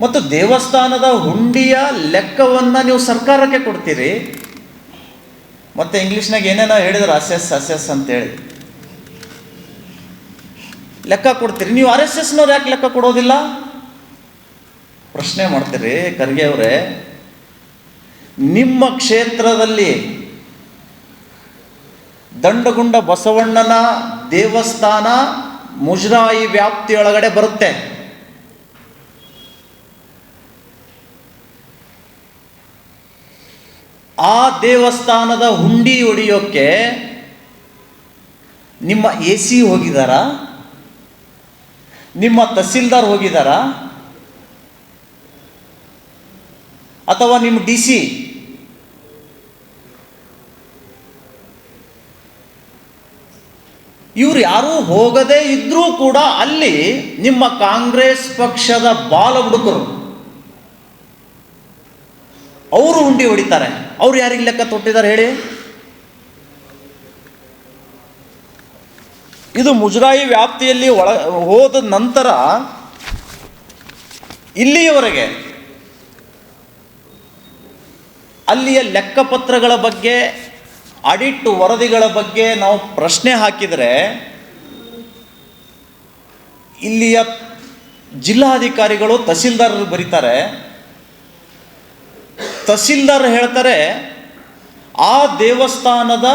ಮತ್ತು ದೇವಸ್ಥಾನದ ಹುಂಡಿಯ ಲೆಕ್ಕವನ್ನು ನೀವು ಸರ್ಕಾರಕ್ಕೆ ಕೊಡ್ತೀರಿ. ಮತ್ತು ಇಂಗ್ಲೀಷ್ನಾಗ ಏನೇನೋ ಹೇಳಿದ್ರು ಎಸ್ ಅಂತ ಅಂತೇಳಿ. ಲೆಕ್ಕ ಕೊಡ್ತೀರಿ. ನೀವು ಆರ್ ಎಸ್ ಎಸ್ನವ್ರು ಯಾಕೆ ಲೆಕ್ಕ ಕೊಡೋದಿಲ್ಲ? ಪ್ರಶ್ನೆ ಮಾಡ್ತೀರಿ ಖರ್ಗೆ ಅವರೇ. ನಿಮ್ಮ ಕ್ಷೇತ್ರದಲ್ಲಿ ದಂಡಗುಂಡ ಬಸವಣ್ಣನ ದೇವಸ್ಥಾನ ಮುಜರಾಯಿ ವ್ಯಾಪ್ತಿಯೊಳಗಡೆ ಬರುತ್ತೆ. ಆ ದೇವಸ್ಥಾನದ ಹುಂಡಿ ಹೊಡೆಯೋಕ್ಕೆ ನಿಮ್ಮ ಎ ಸಿ ಹೋಗಿದಾರಾ? ನಿಮ್ಮ ತಹಸೀಲ್ದಾರ್ ಹೋಗಿದಾರ? ಅಥವಾ ನಿಮ್ಮ ಡಿ ಸಿ? ಇವ್ರು ಯಾರೂ ಹೋಗದೇ ಇದ್ರೂ ಕೂಡ ಅಲ್ಲಿ ನಿಮ್ಮ ಕಾಂಗ್ರೆಸ್ ಪಕ್ಷದ ಬಾಲ ಹುಡುಕರು. ಅವರು ಹುಂಡಿ ಹೊಡಿತಾರೆ. ಅವ್ರು ಯಾರಿಗೆ ಲೆಕ್ಕ ತೊಟ್ಟಿದ್ದಾರೆ ಹೇಳಿ? ಇದು ಮುಜರಾಯಿ ವ್ಯಾಪ್ತಿಯಲ್ಲಿ ಒಳ ಹೋದ ನಂತರ ಇಲ್ಲಿಯವರೆಗೆ ಅಲ್ಲಿಯ ಲೆಕ್ಕಪತ್ರಗಳ ಬಗ್ಗೆ ಅಡಿಟ್ ವರದಿಗಳ ಬಗ್ಗೆ ನಾವು ಪ್ರಶ್ನೆ ಹಾಕಿದರೆ ಇಲ್ಲಿಯ ಜಿಲ್ಲಾಧಿಕಾರಿಗಳು ತಹಸೀಲ್ದಾರರು ಬರೀತಾರೆ. ತಹಸೀಲ್ದಾರ್ ಹೇಳ್ತಾರೆ, ಆ ದೇವಸ್ಥಾನದ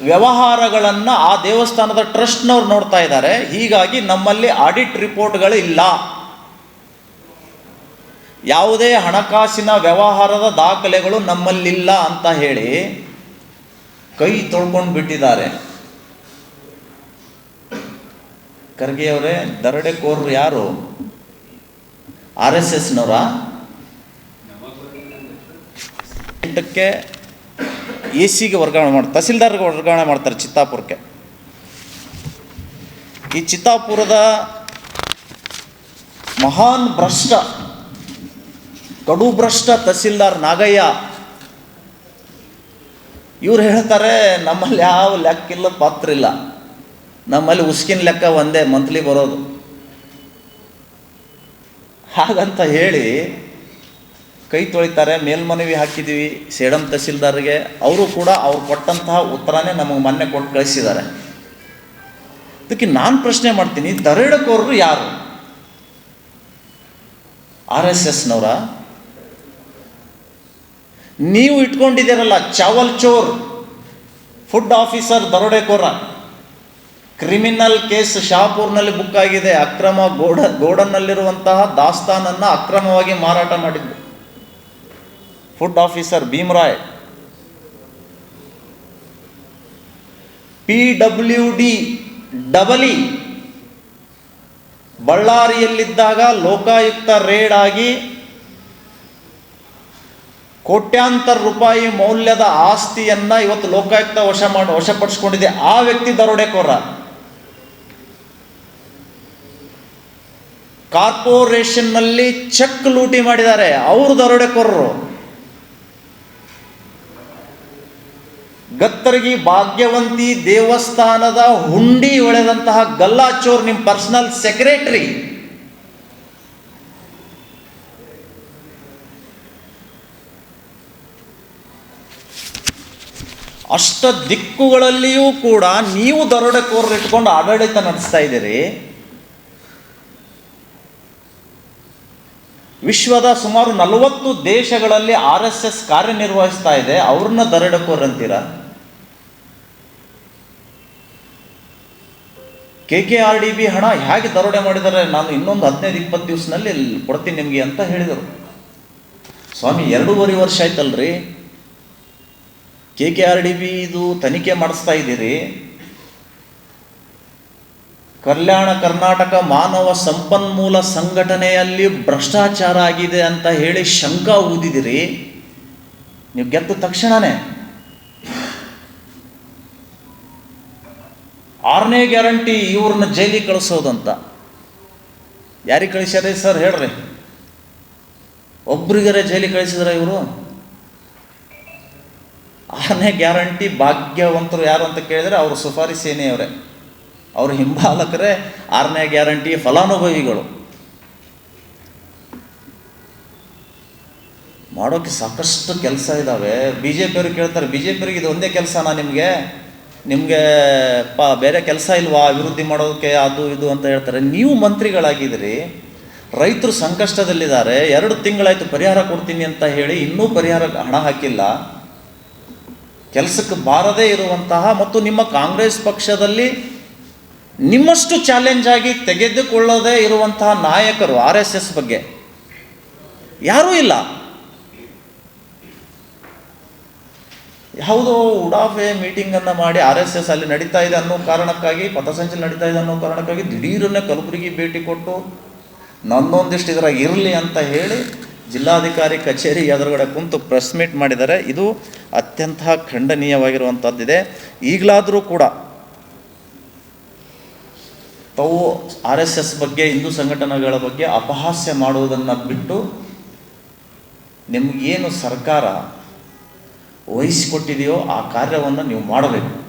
ವ್ಯವಹಾರಗಳನ್ನು, ಆ ದೇವಸ್ಥಾನದ ಟ್ರಸ್ಟ್ನವ್ರು ನೋಡ್ತಾ ಇದ್ದಾರೆ. ಹೀಗಾಗಿ ನಮ್ಮಲ್ಲಿ ಆಡಿಟ್ ರಿಪೋರ್ಟ್ಗಳು ಇಲ್ಲ ಯಾವುದೇ ಹಣಕಾಸಿನ ವ್ಯವಹಾರದ ದಾಖಲೆಗಳು ನಮ್ಮಲ್ಲಿಲ್ಲ ಅಂತ ಹೇಳಿ ಕೈ ತೊಳ್ಕೊಂಡು ಬಿಟ್ಟಿದ್ದಾರೆ. ಖರ್ಗೆಯವರೇ ದರೋಡೆಕೋರರು ಯಾರು? ಆರ್ ಎಸ್ ಎಸ್ನವರ? ಎಂಟಕ್ಕೆ ಎ ಸಿಗೆ ವರ್ಗಾವಣೆ ಮಾಡಿ ತಹಸೀಲ್ದಾರ್ಗೆ ವರ್ಗಾವಣೆ ಮಾಡ್ತಾರೆ ಚಿತ್ತಾಪುರಕ್ಕೆ. ಈ ಚಿತ್ತಾಪುರದ ಮಹಾನ್ ಭ್ರಷ್ಟ ಕಡು ಭ್ರಷ್ಟ ತಹಸೀಲ್ದಾರ್ ನಾಗಯ್ಯ, ಇವ್ರು ಹೇಳ್ತಾರೆ, ನಮ್ಮಲ್ಲಿ ಯಾವ ಲೆಕ್ಕಿಲ್ಲ ಪಾತ್ರ ಇಲ್ಲ. ನಮ್ಮಲ್ಲಿ ಉಸ್ಕಿನ ಲೆಕ್ಕ ಒಂದೇ, ಮಂತ್ಲಿ ಬರೋದು. ಹಾಗಂತ ಹೇಳಿ ಕೈ ತೊಳಿತಾರೆ ಮೇಲ್ಮನವಿ ಹಾಕಿದ್ದೀವಿ ಸೇಡಂ ತಹಸೀಲ್ದಾರ್ಗೆ, ಅವರು ಕೂಡ ಅವ್ರು ಕೊಟ್ಟಂತಹ ಉತ್ತರನೇ ನಮಗೆ ಮೊನ್ನೆ ಕೊಟ್ಟು ಕಳಿಸಿದ್ದಾರೆ. ಅದಕ್ಕೆ ನಾನು ಪ್ರಶ್ನೆ ಮಾಡ್ತೀನಿ, ದರೋಡೆಕೋರರು ಯಾರು? ಆರ್ ಎಸ್ ಎಸ್ನವರ? ನೀವು ಇಟ್ಕೊಂಡಿದ್ದೀರಲ್ಲ ಚಾವಲ್ ಚೋರ್ ಫುಡ್ ಆಫೀಸರ್ ದರೋಡೆಕೋರ. ಕ್ರಿಮಿನಲ್ ಕೇಸ್ ಶಾಪೂರ್ನಲ್ಲಿ ಬುಕ್ ಆಗಿದೆ, ಅಕ್ರಮ ಗೋಡ, ಗೋಡನ್ನಲ್ಲಿರುವಂತಹ ದಾಸ್ತಾನನ್ನು ಅಕ್ರಮವಾಗಿ ಮಾರಾಟ ಮಾಡಿದ್ದು. Food officer Bhimray P W D ಡಬಲಿ ಬಳ್ಳಾರಿಯಲ್ಲಿದ್ದಾಗ ಲೋಕಾಯುಕ್ತ ರೇಡ್ ಆಗಿ ಕೋಟ್ಯಾಂತರ ರೂಪಾಯಿ ಮೌಲ್ಯದ ಆಸ್ತಿಯನ್ನ ಇವತ್ತು ಲೋಕಾಯುಕ್ತ ವಶ ಮಾಡಿ, ವಶಪಡಿಸ್ಕೊಂಡಿದೆ. ಆ ವ್ಯಕ್ತಿ ದರೋಡೆಕೋರ. ಕಾರ್ಪೊರೇಷನ್ನಲ್ಲಿ ಚೆಕ್ ಲೂಟಿ ಮಾಡಿದ್ದಾರೆ. ಅವರು ದರೋಡೆಕೋರರು. ಗತ್ತರಗಿ ಭಾಗ್ಯವಂತಿ ದೇವಸ್ಥಾನದ ಹುಂಡಿ ಒಳೆದಂತಹ ಗಲ್ಲಾಚೋರ್ ನಿಮ್ಮ ಪರ್ಸನಲ್ ಸೆಕ್ರೆಟರಿ ಅಷ್ಟ ದಿಕ್ಕುಗಳಲ್ಲಿಯೂ ಕೂಡ ನೀವು ದರೋಡೆಕೋರರು ಇಟ್ಕೊಂಡು ಆಡಳಿತ ನಡೆಸ್ತಾ ಇದ್ದೀರಿ. ವಿಶ್ವದ ಸುಮಾರು ನಲವತ್ತು ದೇಶಗಳಲ್ಲಿ ಆರ್ ಎಸ್ ಎಸ್ ಕಾರ್ಯನಿರ್ವಹಿಸ್ತಾ ಇದೆ. ಅವ್ರನ್ನ ದರೋಡೆಕೋರ್ ಅಂತೀರಾ? K K R D B ಹಣ ಹೇಗೆ ದರೋಡೆ ಮಾಡಿದ್ದಾರೆ? ನಾನು ಇನ್ನೊಂದು ಹದಿನೈದು, ಇಪ್ಪತ್ತು ದಿವಸದಲ್ಲಿ ಕೊಡ್ತೀನಿ ನಿಮಗೆ ಅಂತ ಹೇಳಿದರು. ಸ್ವಾಮಿ, ಎರಡೂವರೆ ವರ್ಷ ಆಯ್ತಲ್ರಿ? K K R D B ಇದು ತನಿಖೆ ಮಾಡಿಸ್ತಾ ಇದ್ದೀರಿ. ಕಲ್ಯಾಣ ಕರ್ನಾಟಕ ಮಾನವ ಸಂಪನ್ಮೂಲ ಸಂಘಟನೆಯಲ್ಲಿ ಭ್ರಷ್ಟಾಚಾರ ಆಗಿದೆ ಅಂತ ಹೇಳಿ ಶಂಕ ಊದಿದಿರಿ. ನೀವು ಗೆದ್ದ ತಕ್ಷಣನೇ ಆರನೇ ಗ್ಯಾರಂಟಿ ಇವ್ರನ್ನ ಜೈಲಿಗೆ ಕಳಿಸೋದಂತ. ಯಾರಿಗೆ ಕಳಿಸ್ಯಾರ ಸರ್ ಹೇಳ್ರಿ. ಒಬ್ರಿಗರೆ ಜೈಲಿಗೆ ಕಳಿಸಿದ್ರ ಇವರು? ಆರನೇ ಗ್ಯಾರಂಟಿ ಭಾಗ್ಯವಂತರು ಯಾರು ಅಂತ ಕೇಳಿದ್ರೆ ಅವರು ಸುಫಾರಿ ಸೇನೆಯವರೇ ಅವ್ರ. ಹಿಂಬಾಲಕರೇ ಆರನೇ ಗ್ಯಾರಂಟಿ ಫಲಾನುಭವಿಗಳು. ಮಾಡೋಕ್ಕೆ ಸಾಕಷ್ಟು ಕೆಲಸ ಇದ್ದಾವೆ ಬಿ ಜೆ ಪಿಯವ್ರಿಗೆ ಕೇಳ್ತಾರೆ ಬಿ ಜೆ ಪಿಯವ್ರಿಗೆ ಇದು ಒಂದೇ ಕೆಲಸನಾ ನಿಮಗೆ? ನಿಮಗೆ ಪ, ಬೇರೆ ಕೆಲಸ ಇಲ್ವಾ? ಅಭಿವೃದ್ಧಿ ಮಾಡೋದಕ್ಕೆ ಅದು ಇದು ಅಂತ ಹೇಳ್ತಾರೆ. ನೀವು ಮಂತ್ರಿಗಳಾಗಿದ್ದೀರಿ. ರೈತರು ಸಂಕಷ್ಟದಲ್ಲಿದ್ದಾರೆ. ಎರಡು ತಿಂಗಳಾಯಿತು ಪರಿಹಾರ ಕೊಡ್ತೀನಿ ಅಂತ ಹೇಳಿ ಇನ್ನೂ ಪರಿಹಾರ ಹಣ ಹಾಕಿಲ್ಲ. ಕೆಲಸಕ್ಕೆ ಬಾರದೇ ಇರುವಂತಹ ಮತ್ತು ನಿಮ್ಮ ಕಾಂಗ್ರೆಸ್ ಪಕ್ಷದಲ್ಲಿ ನಿಮ್ಮಷ್ಟು ಚಾಲೆಂಜ್ ಆಗಿ ತೆಗೆದುಕೊಳ್ಳದೇ ಇರುವಂತಹ ನಾಯಕರು ಆರ್ ಎಸ್ ಎಸ್ ಬಗ್ಗೆ ಯಾರೂ ಇಲ್ಲ. ಯಾವುದೋ ಉಡಾಫೆ ಮೀಟಿಂಗನ್ನು ಮಾಡಿ ಆರ್ ಎಸ್ ಎಸ್ ಅಲ್ಲಿ ನಡೀತಾ ಇದೆ ಅನ್ನೋ ಕಾರಣಕ್ಕಾಗಿ, ಪಥಸಂಚಲನ ನಡೀತಾ ಇದೆ ಅನ್ನೋ ಕಾರಣಕ್ಕಾಗಿ ದಿಢೀರನ್ನೇ ಕಲಬುರಗಿ ಭೇಟಿ ಕೊಟ್ಟು, ನನ್ನೊಂದಿಷ್ಟು ಇದರಾಗ ಇರಲಿ ಅಂತ ಹೇಳಿ ಜಿಲ್ಲಾಧಿಕಾರಿ ಕಚೇರಿ ಎದುರುಗಡೆ ಕುಂತು ಪ್ರೆಸ್ ಮೀಟ್ ಮಾಡಿದ್ದಾರೆ ಇದು ಅತ್ಯಂತ ಖಂಡನೀಯವಾಗಿರುವಂಥದ್ದಿದೆ ಈಗಲಾದರೂ ಕೂಡ ತಾವು ಆರ್ ಎಸ್ ಎಸ್ ಬಗ್ಗೆ, ಹಿಂದೂ ಸಂಘಟನೆಗಳ ಬಗ್ಗೆ ಅಪಹಾಸ್ಯ ಮಾಡುವುದನ್ನು ಬಿಟ್ಟು ನಿಮಗೇನು ಸರ್ಕಾರ ವಹಿಸಿಕೊಟ್ಟಿದೆಯೋ ಆ ಕಾರ್ಯವನ್ನು ನೀವು ಮಾಡಬೇಕು.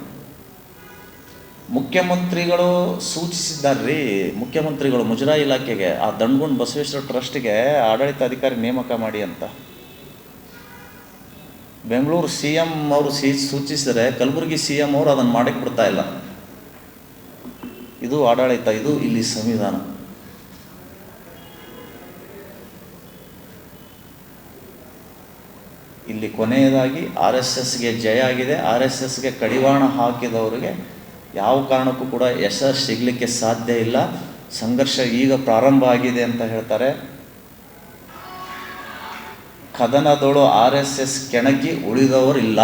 ಮುಖ್ಯಮಂತ್ರಿಗಳು ಸೂಚಿಸಿದ್ದಾರೆ, ಮುಖ್ಯಮಂತ್ರಿಗಳು ಮುಜರಾಯಿ ಇಲಾಖೆಗೆ, ಆ ದಂಡ್ಗುಂಡ್ ಬಸವೇಶ್ವರ ಟ್ರಸ್ಟ್ಗೆ ಆಡಳಿತಾಧಿಕಾರಿ ನೇಮಕ ಮಾಡಿ ಅಂತ. ಬೆಂಗಳೂರು ಸಿ ಎಂ ಅವರು ಸಿ, ಸೂಚಿಸಿದರೆ ಕಲಬುರಗಿ ಸಿ ಎಂ ಅವರು ಅದನ್ನು ಮಾಡಿಕೊಡ್ತಾ ಇಲ್ಲ. ಇದು ಆಡಳಿತ, ಇದು ಇಲ್ಲಿ ಸಂವಿಧಾನ. ಇಲ್ಲಿ ಕೊನೆಯದಾಗಿ ಆರ್ ಎಸ್ ಎಸ್ಗೆ ಜಯ ಆಗಿದೆ. ಆರ್ ಎಸ್ ಎಸ್ಗೆ ಕಡಿವಾಣ ಹಾಕಿದವರಿಗೆ ಯಾವ ಕಾರಣಕ್ಕೂ ಕೂಡ ಯಶಸ್ಸು ಸಿಗಲಿಕ್ಕೆ ಸಾಧ್ಯ ಇಲ್ಲ. ಸಂಘರ್ಷ ಈಗ ಪ್ರಾರಂಭ ಆಗಿದೆ ಅಂತ ಹೇಳ್ತಾರೆ. ಕದನದೊಳು ಆರ್ ಎಸ್ ಎಸ್ ಕೆಣಕಿ ಉಳಿದವರಿಲ್ಲ